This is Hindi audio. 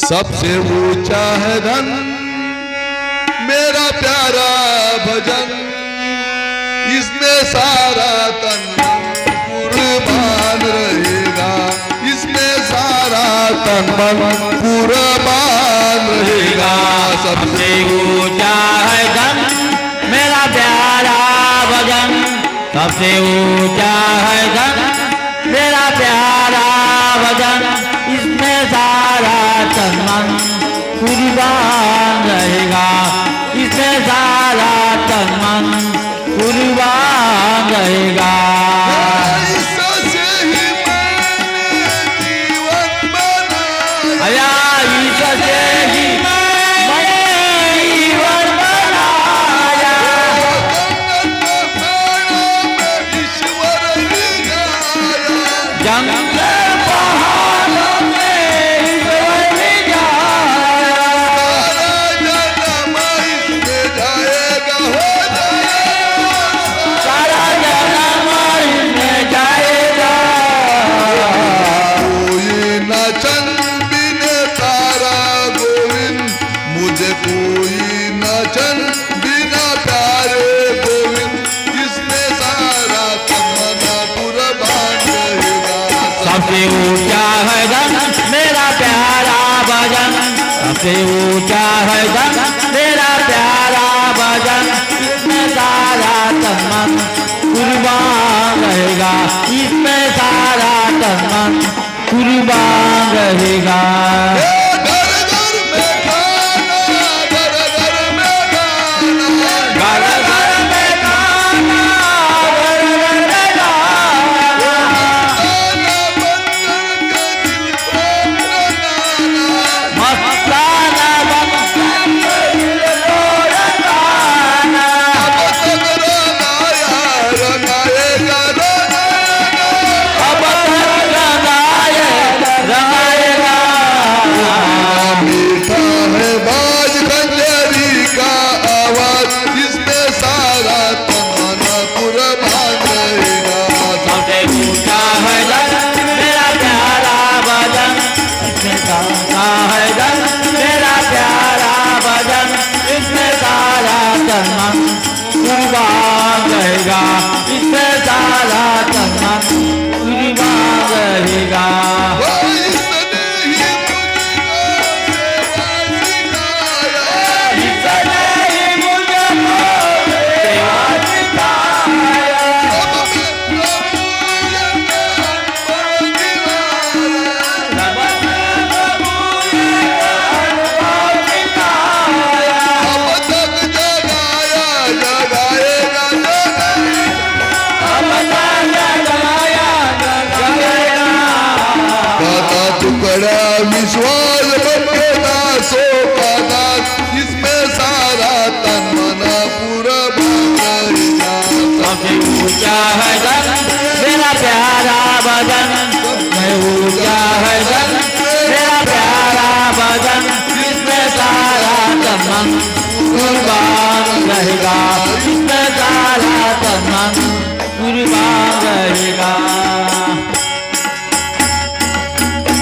सबसे ऊँचा है धन, मेरा प्यारा भजन। इसमें सारा तन कुर्बान रहेगा। इसमें सारा तन मन कुर्बान रहेगा। सबसे ऊँचा है धन, मेरा प्यारा भजन। सबसे ऊँचा है धन, मेरा सारा तन मन कुर्बान रहेगा सबसे ऊँचा है गम मेरा प्यारा भजन। सबसे ऊँचा है गम मेरा प्यारा भजन। इसमें सारा तमन मन कुर्बान रहेगा। इसमें सारा तमन मन कुर्बान रहेगा। सारा तन विश्वास दासों का इसमें सारा तन मना पूरा ऊँचा है धन मेरा प्यारा भजन मैं ऊँचा है धन मेरा प्यारा भजन इसमें सारा तमन कुर्बान रहेगा। इसमें सारा तमन कुर्बान रहेगा।